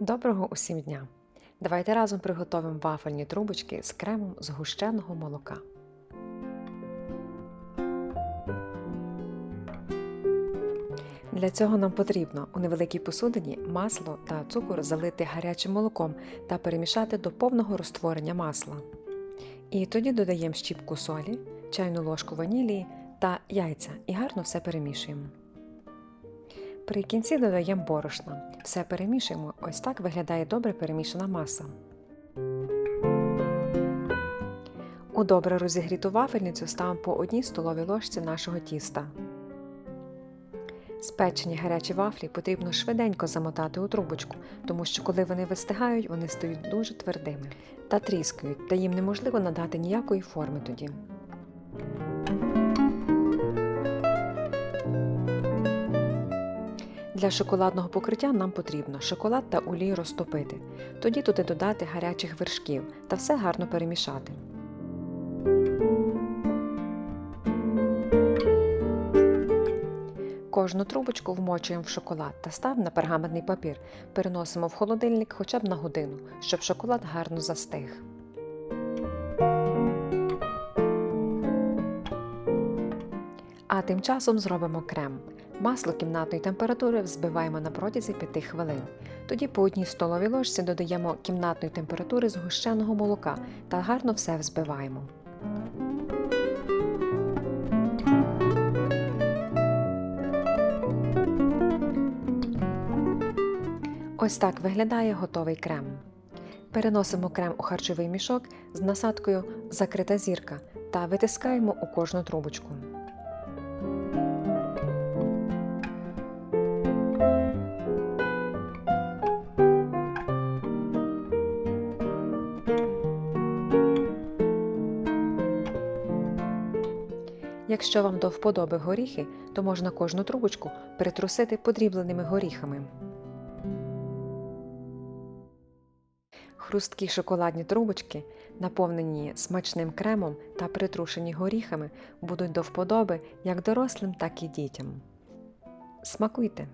Доброго усім дня! Давайте разом приготуємо вафельні трубочки з кремом згущеного молока. Для цього нам потрібно у невеликій посудині масло та цукор залити гарячим молоком та перемішати до повного розтворення масла. І тоді додаємо щіпку солі, чайну ложку ванілії та яйця і гарно все перемішуємо. При кінці додаємо борошна. Все перемішуємо. Ось так виглядає добре перемішана маса. У добре розігріту вафельницю ставимо по одній столовій ложці нашого тіста. Спечені гарячі вафлі потрібно швиденько замотати у трубочку, тому що коли вони вистигають, вони стають дуже твердими та тріскають, та їм неможливо надати ніякої форми тоді. Для шоколадного покриття нам потрібно шоколад та олію розтопити, тоді туди додати гарячих вершків та все гарно перемішати. Кожну трубочку вмочуємо в шоколад та ставимо на пергаментний папір. Переносимо в холодильник хоча б на годину, щоб шоколад гарно застиг. А тим часом зробимо крем. Масло кімнатної температури взбиваємо на протязі 5 хвилин. Тоді по одній столовій ложці додаємо кімнатної температури згущеного молока та гарно все взбиваємо. Ось так виглядає готовий крем. Переносимо крем у харчовий мішок з насадкою Закрита зірка та витискаємо у кожну трубочку. Якщо вам до вподоби горіхи, то можна кожну трубочку притрусити подрібленими горіхами. Хрусткі шоколадні трубочки, наповнені смачним кремом та притрушені горіхами, будуть до вподоби як дорослим, так і дітям. Смакуйте!